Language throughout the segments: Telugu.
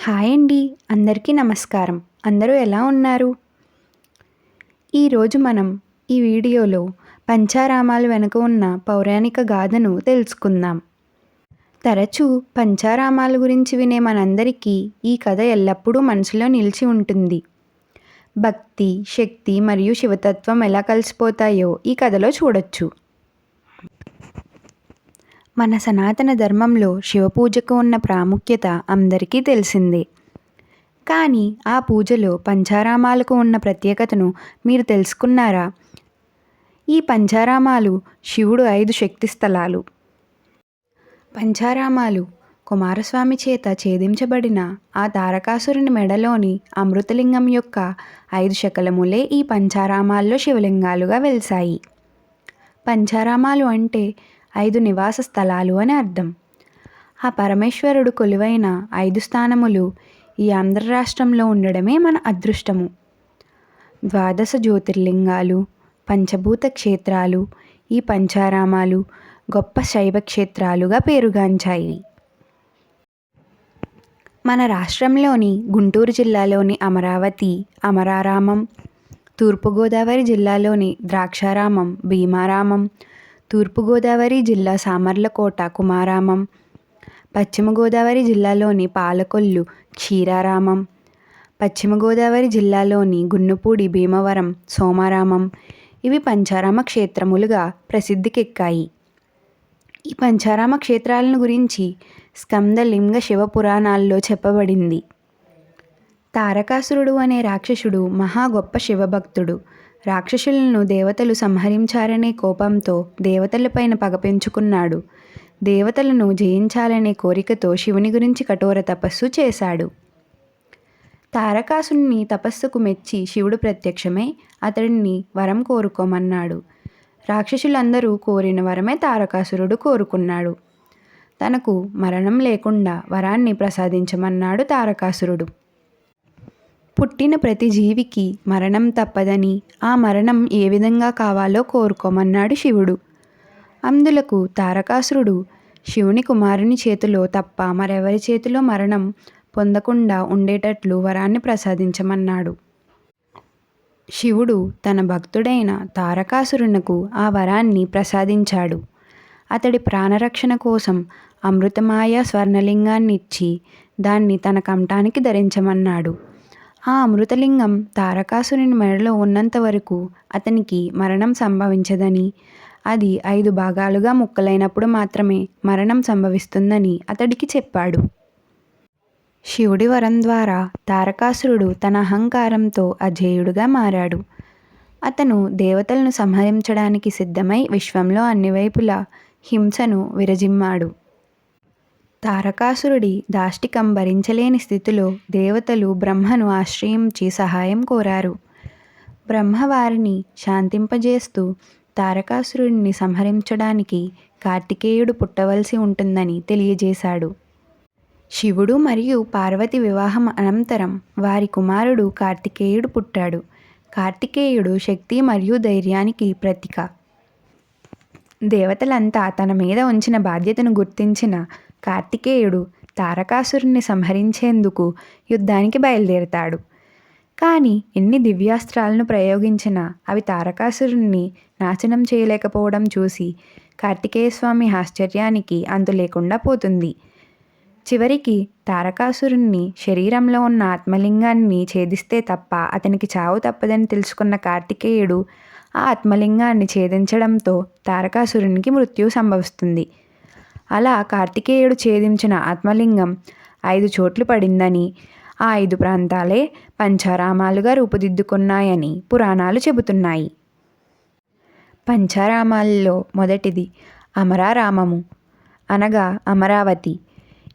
హాయ్ అండి. అందరికీ నమస్కారం. అందరూ ఎలా ఉన్నారు? ఈరోజు మనం ఈ వీడియోలో పంచారామాలు వెనుక ఉన్న పౌరాణిక గాథను తెలుసుకుందాం. తరచూ పంచారామాల గురించి వినే మనందరికీ ఈ కథ ఎల్లప్పుడూ మనసులో నిలిచి ఉంటుంది. భక్తి శక్తి మరియు శివతత్వం ఎలా కలిసిపోతాయో ఈ కథలో చూడొచ్చు. మన సనాతన ధర్మంలో శివపూజకు ఉన్న ప్రాముఖ్యత అందరికీ తెలిసిందే. కానీ ఆ పూజలో పంచారామాలకు ఉన్న ప్రత్యేకతను మీరు తెలుసుకున్నారా? ఈ పంచారామాలు శివుడు ఐదు శక్తి స్థలాలు. పంచారామాలు కుమారస్వామి చేత ఛేదించబడిన ఆ తారకాసురుని మెడలోని అమృతలింగం యొక్క ఐదు శకలములే ఈ పంచారామాల్లో శివలింగాలుగా వెలిశాయి. పంచారామాలు అంటే ఐదు నివాస స్థలాలు అని అర్థం. ఆ పరమేశ్వరుడు కొలువైన ఐదు స్థానములు ఈ ఆంధ్ర రాష్ట్రంలో ఉండడమే మన అదృష్టము. ద్వాదశ జ్యోతిర్లింగాలు పంచభూత క్షేత్రాలు ఈ పంచారామాలు గొప్ప శైవ క్షేత్రాలుగా పేరుగాంచాయి. మన రాష్ట్రంలోని గుంటూరు జిల్లాలోని అమరావతి అమరారామం తూర్పుగోదావరి జిల్లాలోని ద్రాక్షారామం భీమారామం తూర్పుగోదావరి జిల్లా సామర్లకోట కుమారామం. పశ్చిమ గోదావరి జిల్లాలోని పాలకొల్లు క్షీరారామం పశ్చిమ గోదావరి జిల్లాలోని గున్నుపూడి భీమవరం సోమారామం. ఇవి పంచారామ క్షేత్రములుగా ప్రసిద్ధికెక్కాయి. ఈ పంచారామ క్షేత్రాలను గురించి స్కందలింగ శివ పురాణాల్లో చెప్పబడింది. తారకాసురుడు అనే రాక్షసుడు మహా గొప్ప శివభక్తుడు. రాక్షసులను దేవతలు సంహరించారనే కోపంతో దేవతలపైన పగ పెంచుకున్నాడు. దేవతలను జయించాలనే కోరికతో శివుని గురించి కఠోర తపస్సు చేశాడు. తారకాసుని తపస్సుకు మెచ్చి శివుడు ప్రత్యక్షమై అతడిని వరం కోరుకోమన్నాడు. రాక్షసులందరూ కోరిన వరమే తారకాసురుడు కోరుకున్నాడు. తనకు మరణం లేకుండా వరాన్ని ప్రసాదించమన్నాడు తారకాసురుడు. పుట్టిన ప్రతి జీవికి మరణం తప్పదని ఆ మరణం ఏ విధంగా కావాలో కోరుకోమన్నాడు శివుడు. అందులకు తారకాసురుడు శివుని కుమారుని చేతిలో తప్ప మరెవరి చేతిలో మరణం పొందకుండా ఉండేటట్లు వరాన్ని ప్రసాదించమన్నాడు. శివుడు తన భక్తుడైన తారకాసురునకు ఆ వరాన్ని ప్రసాదించాడు. అతడి ప్రాణరక్షణ కోసం అమృతమాయ స్వర్ణలింగాన్ని ఇచ్చి దాన్ని తన కంఠానికి ధరించమన్నాడు. ఆ అమృతలింగం తారకాసురుని మెడలో ఉన్నంత వరకు అతనికి మరణం సంభవించదని అది ఐదు భాగాలుగా ముక్కలైనప్పుడు మాత్రమే మరణం సంభవిస్తుందని అతడికి చెప్పాడు. శివుడి వరం ద్వారా తారకాసురుడు తన అహంకారంతో అజేయుడుగా మారాడు. అతను దేవతలను సంహరించడానికి సిద్ధమై విశ్వంలో అన్ని వైపులా హింసను విరజిమ్మాడు. తారకాసురుడి దాష్టికం భరించలేని స్థితిలో దేవతలు బ్రహ్మను ఆశ్రయించి సహాయం కోరారు. బ్రహ్మ వారిని శాంతింపజేస్తూ తారకాసురుడిని సంహరించడానికి కార్తికేయుడు పుట్టవలసి ఉంటుందని తెలియజేశాడు. శివుడు మరియు పార్వతి వివాహం అనంతరం వారి కుమారుడు కార్తికేయుడు పుట్టాడు. కార్తికేయుడు శక్తి మరియు ధైర్యానికి ప్రతీక. దేవతలంతా తన మీద ఉంచిన బాధ్యతను గుర్తించిన కార్తికేయుడు తారకాసురుణ్ణి సంహరించేందుకు యుద్ధానికి బయలుదేరతాడు. కానీ ఎన్ని దివ్యాస్త్రాలను ప్రయోగించినా అవి తారకాసురుణ్ణి నాశనం చేయలేకపోవడం చూసి కార్తికేయస్వామి ఆశ్చర్యానికి అంతు లేకుండా పోతుంది. చివరికి తారకాసురుణ్ణి శరీరంలో ఉన్న ఆత్మలింగాన్ని ఛేదిస్తే తప్ప అతనికి చావు తప్పదని తెలుసుకున్న కార్తికేయుడు ఆ ఆత్మలింగాన్ని ఛేదించడంతో తారకాసురునికి మృత్యు సంభవిస్తుంది. అలా కార్తికేయుడు ఛేదించిన ఆత్మలింగం ఐదు చోట్లు పడిందని ఆ ఐదు ప్రాంతాలే పంచారామాలుగా రూపుదిద్దుకున్నాయని పురాణాలు చెబుతున్నాయి. పంచారామాల్లో మొదటిది అమరారామము. అనగా అమరావతి.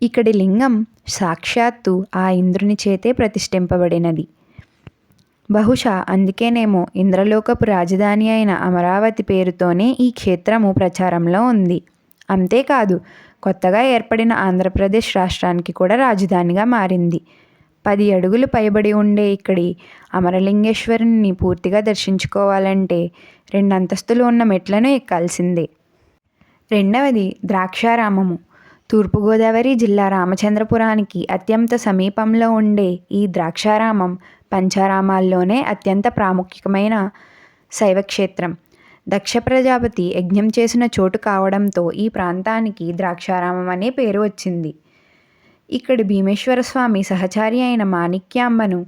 ఇక్కడి లింగం సాక్షాత్తు ఆ ఇంద్రుని చేతే ప్రతిష్ఠింపబడినది. బహుశా అందుకేనేమో ఇంద్రలోకపు రాజధాని అయిన అమరావతి పేరుతోనే ఈ క్షేత్రము ప్రచారంలో ఉంది. అంతేకాదు కొత్తగా ఏర్పడిన ఆంధ్రప్రదేశ్ రాష్ట్రానికి కూడా రాజధానిగా మారింది. పది అడుగులు పైబడి ఉండే ఇక్కడి అమరలింగేశ్వరుని పూర్తిగా దర్శించుకోవాలంటే రెండు అంతస్తులు ఉన్న మెట్లను ఎక్కాల్సిందే. రెండవది ద్రాక్షారామము. తూర్పుగోదావరి జిల్లా రామచంద్రపురానికి అత్యంత సమీపంలో ఉండే ఈ ద్రాక్షారామం పంచారామాల్లోనే అత్యంత ప్రాముఖ్యమైన శైవక్షేత్రం. దక్ష ప్రజాపతి యజ్ఞం చేసిన చోటు కావడంతో ఈ ప్రాంతానికి ద్రాక్షారామం అనే పేరు వచ్చింది. ఇక్కడి భీమేశ్వర స్వామి సహచారి అయిన మాణిక్యాంబను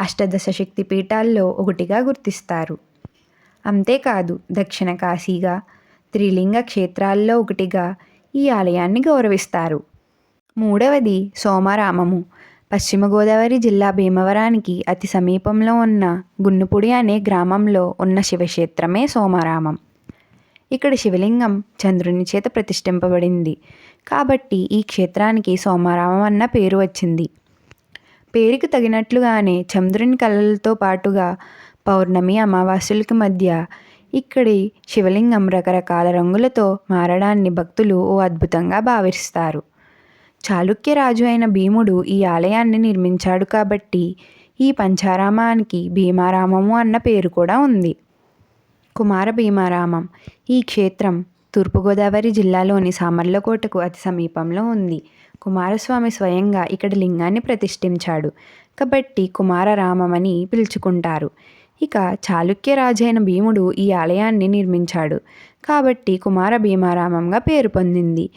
అష్టదశ శక్తి పీఠాల్లో ఒకటిగా గుర్తిస్తారు. అంతేకాదు దక్షిణ కాశీగా త్రిలింగ క్షేత్రాల్లో ఒకటిగా ఈ ఆలయాన్ని గౌరవిస్తారు. మూడవది సోమారామము. పశ్చిమ గోదావరి జిల్లా భీమవరానికి అతి సమీపంలో ఉన్న గున్నుపుడి అనే గ్రామంలో ఉన్న శివక్షేత్రమే సోమారామం. ఇక్కడ శివలింగం చంద్రుని చేత ప్రతిష్ఠింపబడింది. కాబట్టి ఈ క్షేత్రానికి సోమారామం అన్న పేరు వచ్చింది. పేరుకు తగినట్లుగానే చంద్రుని కళలతో పాటుగా పౌర్ణమి అమావాస్యులకి మధ్య ఇక్కడి శివలింగం రకరకాల రంగులతో మారడాన్ని భక్తులు ఓ అద్భుతంగా భావిస్తారు. చాళుక్య రాజు అయిన భీముడు ఈ ఆలయాన్ని నిర్మించాడు కాబట్టి ఈ పంచారామానికి భీమారామము అన్న పేరు కూడా ఉంది. కుమార భీమారామం ఈ క్షేత్రం తూర్పుగోదావరి జిల్లాలోని సామర్లకోటకు అతి సమీపంలో ఉంది. కుమారస్వామి స్వయంగా ఇక్కడ లింగాన్ని ప్రతిష్ఠించాడు. కాబట్టి కుమారరామం అని పిలుచుకుంటారు. ఇక చాళుక్య రాజైన భీముడు ఈ ఆలయాన్ని నిర్మించాడు. కాబట్టి కుమార భీమారామంగా పేరు పొందింది.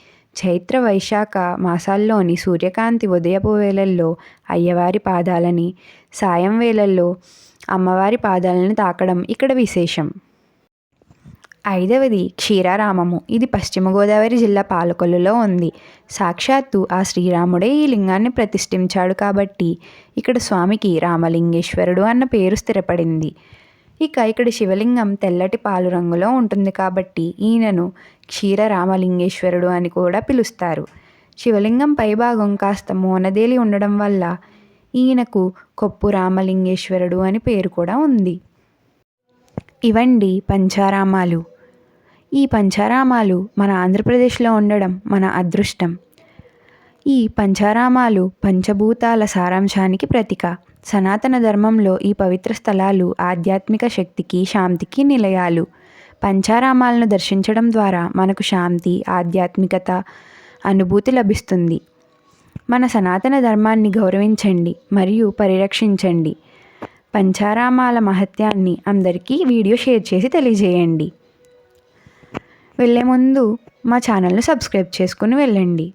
చైత్ర వైశాఖ మాసాల్లోని సూర్యకాంతి ఉదయపు వేళల్లో అయ్యవారి పాదాలని సాయం వేళల్లో అమ్మవారి పాదాలను తాకడం ఇక్కడ విశేషం. ఐదవది క్షీరారామము. ఇది పశ్చిమ గోదావరి జిల్లా పాలకొల్లులో ఉంది. సాక్షాత్తు ఆ శ్రీరాముడే ఈ లింగాన్ని ప్రతిష్ఠించాడు కాబట్టి ఇక్కడ స్వామికి రామలింగేశ్వరుడు అన్న పేరు స్థిరపడింది. ఇక ఇక్కడ శివలింగం తెల్లటి పాలు రంగులో ఉంటుంది కాబట్టి ఈయనను క్షీర రామలింగేశ్వరుడు అని కూడా పిలుస్తారు. శివలింగం పైభాగం కాస్త మోనదేలి ఉండడం వల్ల ఈయనకు కొప్పు రామలింగేశ్వరుడు అని పేరు కూడా ఉంది. ఇవండి పంచారామాలు. ఈ పంచారామాలు మన ఆంధ్రప్రదేశ్లో ఉండడం మన అదృష్టం. ఈ పంచారామాలు పంచభూతాల సారాంశానికి ప్రతీక. సనాతన ధర్మంలో ఈ పవిత్ర స్థలాలు ఆధ్యాత్మిక శక్తికి శాంతికి నిలయాలు. పంచారామాలను దర్శించడం ద్వారా మనకు శాంతి ఆధ్యాత్మికత అనుభూతి లభిస్తుంది. మన సనాతన ధర్మాన్ని గౌరవించండి మరియు పరిరక్షించండి. పంచారామాల మహత్యాన్ని అందరికీ వీడియో షేర్ చేసి తెలియజేయండి. వెళ్ళే ముందు మా ఛానల్ను సబ్స్క్రైబ్ చేసుకుని వెళ్ళండి.